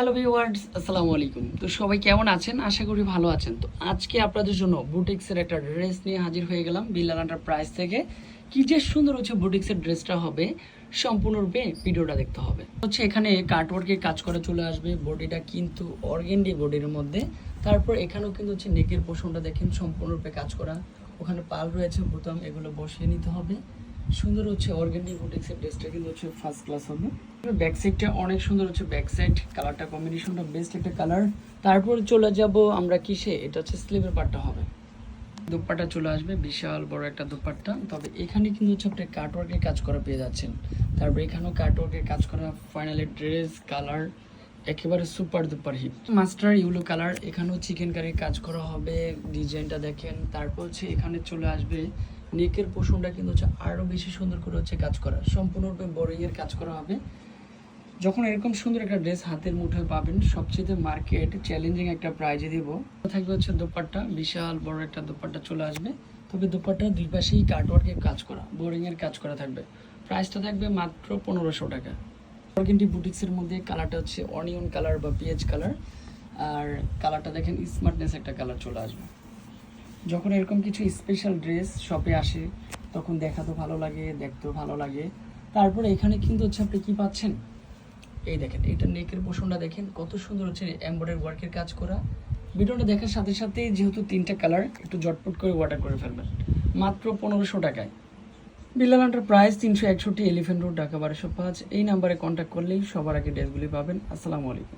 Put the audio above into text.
Hello viewers আসসালামু আলাইকুম তো সবাই কেমন আছেন? আশা করি ভালো আছেন। তো আজকে আপনাদের জন্য বুটিক্সের একটা ড্রেস নিয়ে হাজির হয়ে গেলাম বিল্লাল প্রাইস থেকে। কি যে সুন্দর হচ্ছে বুটিক্সের ড্রেসটা হবে। সম্পূর্ণরূপে ভিডিওটা দেখতে হবে। হচ্ছে এখানে কাটওয়ার্কে কাজ করে চলে আসবে। বডিটা কিন্তু অর্গেন্ডি বডির মধ্যে। তারপর এখানেও কিন্তু হচ্ছে নেকের পোষণটা দেখেন, সম্পূর্ণরূপে কাজ করা। ওখানে পাল রয়েছে, বোতাম, এগুলো বসিয়ে নিতে হবে। সুন্দর হচ্ছে অর্গানিক বুটিক্সের ড্রেসটা কিন্তু হচ্ছে ফার্স্ট ক্লাস হবে। ব্যাক সাইডটা অনেক সুন্দর হচ্ছে ব্যাক সাইড কালারটা কম্বিনেশনটা বেস্ট একটা কালার তারপর চলে যাব আমরা কিসে? এটা হচ্ছে স্লিভের পার্টটা হবে। দুপাট্টা চলে আসবে, বিশাল বড় একটা দুপাট্টা। তবে এখানে কিন্তু হচ্ছে আপনি কাটওয়ার্কের কাজ করা পেয়ে যাচ্ছেন। তারপর এখানেও কাটওয়ার্কের কাজ করা ফাইনালি ড্রেস কালার একেবারে super duper hit master yellow colour এখানেও চিকেন কারির কাজ করা হবে ডিজাইনটা দেখেন। তারপর হচ্ছে এখানে চলে আসবে নেকের পোষণটা কিন্তু হচ্ছে আরও বেশি সুন্দর করে হচ্ছে কাজ করা। সম্পূর্ণরূপে বড়ইয়ের কাজ করা হবে। যখন এরকম সুন্দর একটা ড্রেস হাতের মুঠোয় পাবেন, সবচেয়ে মার্কেট চ্যালেঞ্জিং একটা প্রাইজে দিব। থাকবে হচ্ছে দোপাট্টা, বিশাল বড় একটা দোপাট্টা চলে আসবে। তবে দোপাট্টা দুই পাশেই কাটওয়ার্কের কাজ করা বোরিংয়ের কাজ করা থাকবে। প্রাইসটা থাকবে মাত্র পনেরোশো টাকা। অর্গেন্টি বুটিক্সের মধ্যে কালারটা হচ্ছে অনিয়ন কালার বা পিএইচ কালার আর কালারটা দেখেন স্মার্টনেস একটা কালার চলে আসবে। যখন এরকম কিছু স্পেশাল ড্রেস শপে আসে, তখন দেখাতেও ভালো লাগে, দেখতেও ভালো লাগে। তারপরে এখানে কিন্তু হচ্ছে আপনি কি পাচ্ছেন? এই দেখেন এটা নেকের পোষণটা দেখেন, কত সুন্দর হচ্ছে এমব্রয়ডারি ওয়ার্কের কাজ করা। ভিডিওটা দেখার সাথে সাথে যেহেতু তিনটা কালার একটু জটপট করে ওয়াটার করে ফেলবেন। মাত্র পনেরোশো টাকায়। বিল্লালান্টার প্রাইস তিনশো একষট্টি এলিফেন্ট রোড, ঢাকা বারোশো পাঁচ। এই নাম্বারে কন্ট্যাক্ট করলেই সবার আগে ড্রেসগুলি পাবেন। আসসালামু আলাইকুম।